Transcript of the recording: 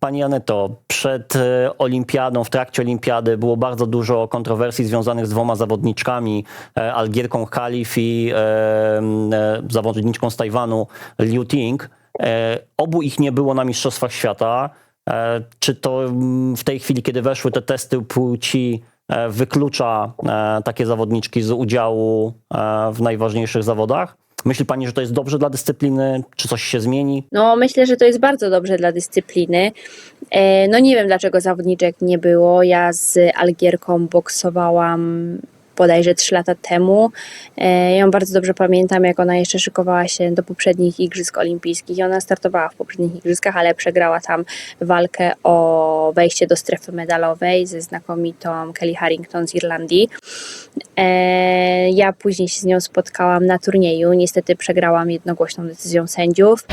Pani Aneto, przed e, olimpiadą, w trakcie olimpiady było bardzo dużo kontrowersji związanych z dwoma zawodniczkami, e, Algierką Khalif i e, e, zawodniczką z Tajwanu Liu Ting. E, Obu ich nie było na Mistrzostwach Świata. E, Czy to w tej chwili, kiedy weszły te testy płci, wyklucza takie zawodniczki z udziału w najważniejszych zawodach? Myśli pani, że to jest dobrze dla dyscypliny? Czy coś się zmieni? No, myślę, że to jest bardzo dobrze dla dyscypliny. E, No nie wiem, dlaczego zawodniczek nie było. Ja z Algierką boksowałam bodajże 3 lata temu. E, Ja ją bardzo dobrze pamiętam, jak ona jeszcze szykowała się do poprzednich Igrzysk Olimpijskich i ona startowała w poprzednich Igrzyskach, ale przegrała tam walkę o wejście do strefy medalowej ze znakomitą Kelly Harrington z Irlandii. E, Ja później się z nią spotkałam na turnieju. Niestety przegrałam jednogłośną decyzją sędziów.